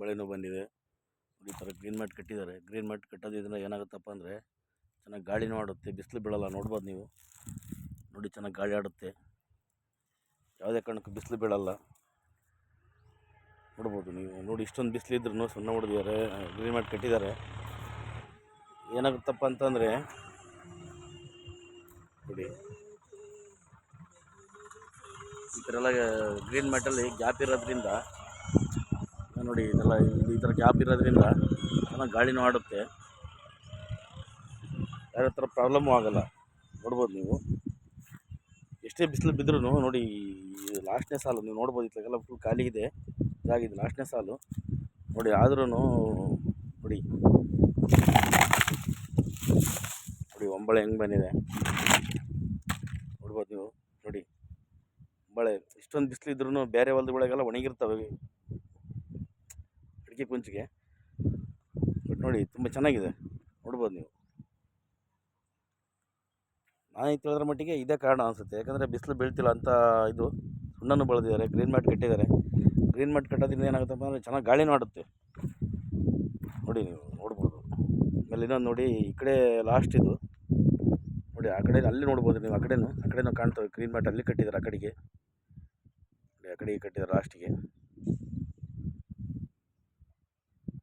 ಬೆಳೆನೂ ಬಂದಿದೆ. ಈ ಥರ ಗ್ರೀನ್ ಮ್ಯಾಟ್ ಕಟ್ಟಿದ್ದಾರೆ. ಗ್ರೀನ್ ಮ್ಯಾಟ್ ಕಟ್ಟೋದ್ರಿಂದ ಏನಾಗುತ್ತಪ್ಪ ಅಂದರೆ ಚೆನ್ನಾಗಿ ಗಾಳಿನೂ ಆಡುತ್ತೆ ಬಿಸಿಲು ಬೀಳಲ್ಲ, ನೋಡ್ಬೋದು ನೀವು. ನೋಡಿ ಚೆನ್ನಾಗಿ ಗಾಳಿ ಆಡುತ್ತೆ. ಯಾವುದೇ ಕಾರಣಕ್ಕೂ ಬಿಸಿಲು ಬೀಳಲ್ಲ. ನೋಡ್ಬೋದು ನೀವು. ನೋಡಿ ಇಷ್ಟೊಂದು ಬಿಸಿಲಿದ್ರೂ ಸಣ್ಣ ಹೊಡೆದಿದ್ದಾರೆ ಗ್ರೀನ್ ಮ್ಯಾಟ್ ಕಟ್ಟಿದ್ದಾರೆ. ಏನಾಗುತ್ತಪ್ಪ ಅಂತಂದರೆ ನೋಡಿ. ಈ ಥರ ಎಲ್ಲ ಗ್ರೀನ್ ಮ್ಯಾಟಲ್ಲಿ ಗ್ಯಾಪ್ ಇರೋದ್ರಿಂದ ನೋಡಿ, ಇದೆಲ್ಲ ಇಲ್ಲಿ ಈ ಥರ ಗ್ಯಾಪ್ ಇರೋದ್ರಿಂದ ಚೆನ್ನಾಗಿ ಗಾಳಿನೂ ಆಡುತ್ತೆ. ಯಾರ ಥರ ಪ್ರಾಬ್ಲಮ್ಮು ಆಗೋಲ್ಲ. ನೋಡ್ಬೋದು ನೀವು. ಎಷ್ಟೇ ಬಿಸಿಲು ಬಿದ್ದರೂ ನೋಡಿ ಲಾಸ್ಟ್ನೇ ಸಾಲು. ನೀವು ನೋಡ್ಬೋದು, ಇತ್ಲಾಗೆಲ್ಲ ಫುಲ್ ಖಾಲಿ ಇದೆ. ಇದಾಗಿದೆ ಲಾಸ್ಟ್ನೇ ಸಾಲು. ನೋಡಿ ಆದ್ರೂ ನೋಡಿ. ನೋಡಿ, ಒಂಬಳೆ ಹೆಂಗೆ ಬಂದಿದೆ. ನೋಡ್ಬೋದು ನೀವು. ನೋಡಿ, ಒಂಬಳೆ. ಇಷ್ಟೊಂದು ಬಿಸಿಲಿದ್ರೂ ಬೇರೆ ಹೊಲ್ದಗಳಿಗೆಲ್ಲ ಒಣಗಿರ್ತವೆ. ಅಡಿಕೆ ಕುಂಚಿಗೆ ಬಟ್ ನೋಡಿ ತುಂಬ ಚೆನ್ನಾಗಿದೆ. ನೋಡ್ಬೋದು ನೀವು. ನಾನು ತಿಳಿದ್ರ ಮಟ್ಟಿಗೆ ಇದೇ ಕಾರಣ ಅನಿಸುತ್ತೆ. ಯಾಕಂದರೆ ಬಿಸಿಲು ಬೀಳ್ತಿಲ್ಲ ಅಂತ ಇದು ಸುಣ್ಣನೂ ಬೆಳೆದಿದ್ದಾರೆ, ಗ್ರೀನ್ ಮ್ಯಾಟ್ ಕಟ್ಟಿದ್ದಾರೆ. ಗ್ರೀನ್ ಮ್ಯಾಟ್ ಕಟ್ಟೋದ್ರಿಂದ ಏನಾಗುತ್ತಪ್ಪ ಅಂದರೆ ಚೆನ್ನಾಗಿ ಗಾಳಿ ಮಾಡುತ್ತೆ ನೋಡಿ ನೀವು, ನೋಡ್ಬೋದು. ಆಮೇಲೆ ಇನ್ನೊಂದು ನೋಡಿ, ಈ ಕಡೆ ಲಾಸ್ಟ್ ಇದು. ನೋಡಿ, ಆ ಕಡೆ ಅಲ್ಲಿ ನೋಡ್ಬೋದು ನೀವು, ಆ ಕಡೆನೂ ಆ ಕಡೆನೂ ಕಾಣ್ತವೆ, ಗ್ರೀನ್ ಮ್ಯಾಟ್ ಅಲ್ಲಿ ಕಟ್ಟಿದ್ದಾರೆ ಆ ಕಡೆಗೆ. ಆ ಕಡೆಗೆ ಕಟ್ಟಿದ್ದಾರೆ ಲಾಸ್ಟಿಗೆ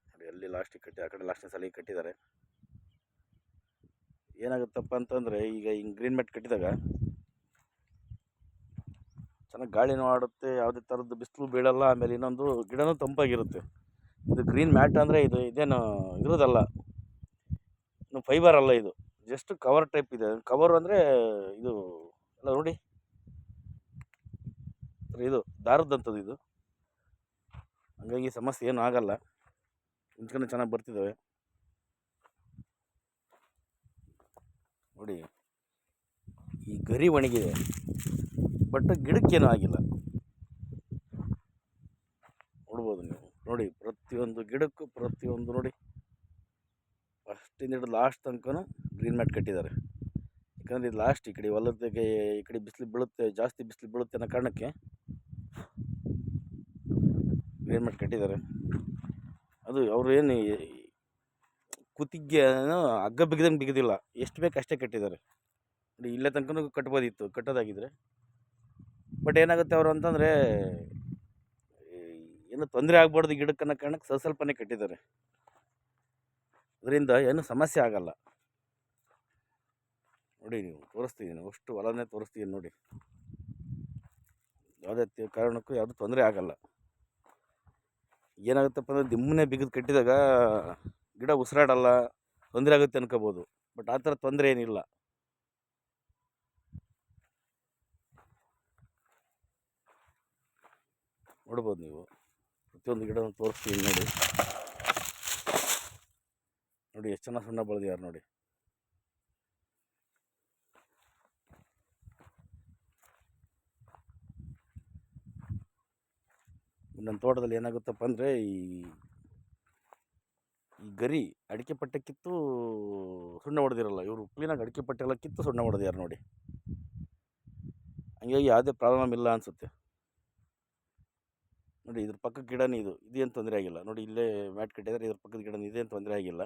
ನೋಡಿ ಅಲ್ಲಿ ಲಾಸ್ಟಿಗೆ ಕಟ್ಟಿ, ಆ ಕಡೆ ಲಾಸ್ಟಿನ ಸಲಿಗೆ ಕಟ್ಟಿದ್ದಾರೆ. ಏನಾಗುತ್ತಪ್ಪ ಅಂತಂದರೆ, ಈಗ ಹಿಂಗೆ ಗ್ರೀನ್ ಮ್ಯಾಟ್ ಕಟ್ಟಿದಾಗ ಚೆನ್ನಾಗಿ ಗಾಳಿನೂ ಆಡುತ್ತೆ, ಯಾವುದೇ ಥರದ್ದು ಬಿಸಿಲು ಬೀಳಲ್ಲ, ಆಮೇಲೆ ಇನ್ನೊಂದು ಗಿಡನೂ ತಂಪಾಗಿರುತ್ತೆ. ಇದು ಗ್ರೀನ್ ಮ್ಯಾಟ್ ಅಂದರೆ ಇದು ಇದೇನು ಇರೋದಲ್ಲ, ಇನ್ನು ಫೈಬರ್ ಅಲ್ಲ ಇದು. ಜಸ್ಟ್ ಕವರ್ ಟೈಪ್ ಇದೆ. ಕವರ್ ಅಂದರೆ ಇದು ಎಲ್ಲ ನೋಡಿ. ಇದು ದಾರದಂಥದ್ದು ಇದು. ಹಾಗಾಗಿ ಸಮಸ್ಯೆ ಏನೂ ಆಗಲ್ಲ. ಮುಂಚ್ಕೊಂಡು ಚೆನ್ನಾಗಿ ಬರ್ತಿದ್ದಾವೆ ನೋಡಿ, ಈ ಗರಿ ಒಣಗಿದೆ, ಬಟ್ ಗಿಡಕ್ಕೇನೂ ಆಗಿಲ್ಲ. ನೋಡ್ಬೋದು ನೀವು. ನೋಡಿ, ಪ್ರತಿಯೊಂದು ಗಿಡಕ್ಕೂ ಪ್ರತಿಯೊಂದು ನೋಡಿ, ಫಸ್ಟಿಂದ ಹಿಡಿದು ಲಾಸ್ಟ್ ತನಕನೂ ಗ್ರೀನ್ ಮ್ಯಾಟ್ ಕಟ್ಟಿದ್ದಾರೆ. ಯಾಕಂದರೆ ಇದು ಲಾಸ್ಟ್ ಈ ಕಡೆ ಹೊಲದಾಗ ಈ ಕಡೆ ಬಿಸಿಲು ಬೀಳುತ್ತೆ, ಜಾಸ್ತಿ ಬಿಸಿಲು ಬೀಳುತ್ತೆ ಅನ್ನೋ ಕಾರಣಕ್ಕೆ ಗ್ರೀನ್ ಮ್ಯಾಟ್ ಕಟ್ಟಿದ್ದಾರೆ. ಅದು ಅವರು ಏನು ಕುತ್ತಿಗೆ ಹಗ್ಗ ಬಿಗಿದಂಗೆ ಬಿಗಿದಿಲ್ಲ. ಎಷ್ಟು ಬೇಕು ಅಷ್ಟೇ ಕಟ್ಟಿದ್ದಾರೆ. ಇಲ್ಲೇ ತನಕನೂ ಕಟ್ಬೋದಿತ್ತು ಕಟ್ಟೋದಾಗಿದ್ದರೆ ಬಟ್ ಏನಾಗುತ್ತೆ ಅವರು ಅಂತಂದರೆ ಏನು ತೊಂದರೆ ಆಗ್ಬಾರ್ದು ಗಿಡಕ್ಕೆ ಅನ್ನೋ ಕಾರಣಕ್ಕೆ ಸ್ವಲ್ಪ ಸ್ವಲ್ಪನೇ ಕಟ್ಟಿದ್ದಾರೆ. ಅದರಿಂದ ಏನು ಸಮಸ್ಯೆ ಆಗಲ್ಲ. ನೋಡಿ, ನೀವು ತೋರಿಸ್ತಿದ್ದೀನಿ, ಅಷ್ಟು ಹೊಲನೇ ತೋರಿಸ್ತೀನಿ ನೋಡಿ. ಯಾವುದೇ ಕಾರಣಕ್ಕೂ ಯಾವುದೂ ತೊಂದರೆ ಆಗಲ್ಲ. ಏನಾಗುತ್ತಪ್ಪ ಅಂದರೆ ದಿಮ್ಮನೆ ಬಿಗಿದು ಕಟ್ಟಿದಾಗ ಗಿಡ ಉಸಿರಾಡಲ್ಲ, ತೊಂದರೆ ಆಗುತ್ತೆ ಅನ್ಕೋಬೋದು. ಬಟ್ ಆ ಥರ ತೊಂದರೆ ಏನಿಲ್ಲ. ನೋಡ್ಬೋದು ನೀವು. ಪ್ರತಿಯೊಂದು ಗಿಡನ ತೋರಿಸ್ತೀನಿ ನೋಡಿ. ನೋಡಿ, ಎಷ್ಟು ಚೆನ್ನಾಗಿ ಸುಣ್ಣ ಬೆಳೆದಿದ್ದಾರೆ ನೋಡಿ. ನನ್ನ ತೋಟದಲ್ಲಿ ಏನಾಗುತ್ತಪ್ಪ ಅಂದರೆ ಈ ಈ ಗರಿ ಅಡಿಕೆ ಪಟ್ಟೆ ಕಿತ್ತು ಸುಣ್ಣ ಹೊಡೆದಿರಲ್ಲ, ಇವರು ಕ್ಲೀನಾಗಿ ಅಡಿಕೆ ಪಟ್ಟೆ ಎಲ್ಲ ಕಿತ್ತು ಸುಣ್ಣ ಹೊಡೆದಿದ್ದಾರೆ ನೋಡಿ. ಹಂಗಾಗಿ ಯಾವುದೇ ಪ್ರಾಬ್ಲಮ್ ಇಲ್ಲ ಅನಿಸುತ್ತೆ. ನೋಡಿ, ಇದ್ರ ಪಕ್ಕದ ಗಿಡನೇ ಇದು, ಇದೇನು ತೊಂದರೆ ಆಗಿಲ್ಲ. ನೋಡಿ, ಇಲ್ಲೇ ಮ್ಯಾಟ್ ಕಟ್ಟಿದ್ದಾರೆ ಇದ್ರ ಪಕ್ಕದ ಗಿಡ ಇದೇನು ತೊಂದರೆ ಆಗಿಲ್ಲ.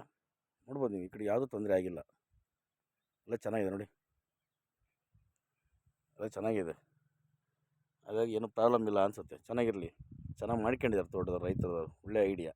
ನೋಡ್ಬೋದು ನೀವು, ಈ ಕಡೆ ಯಾವುದೂ ತೊಂದರೆ ಆಗಿಲ್ಲ. ಎಲ್ಲ ಚೆನ್ನಾಗಿದೆ ನೋಡಿ. ಎಲ್ಲ ಚೆನ್ನಾಗಿದೆ. ಹಾಗಾಗಿ ಏನೂ ಪ್ರಾಬ್ಲಮ್ ಇಲ್ಲ ಅನಿಸುತ್ತೆ. ಚೆನ್ನಾಗಿರಲಿ. ಚೆನ್ನಾಗಿ ಮಾಡ್ಕೊಂಡಿದ್ದಾರೆ ತೋಟದ ರೈತರು ಒಳ್ಳೆ ಐಡಿಯಾ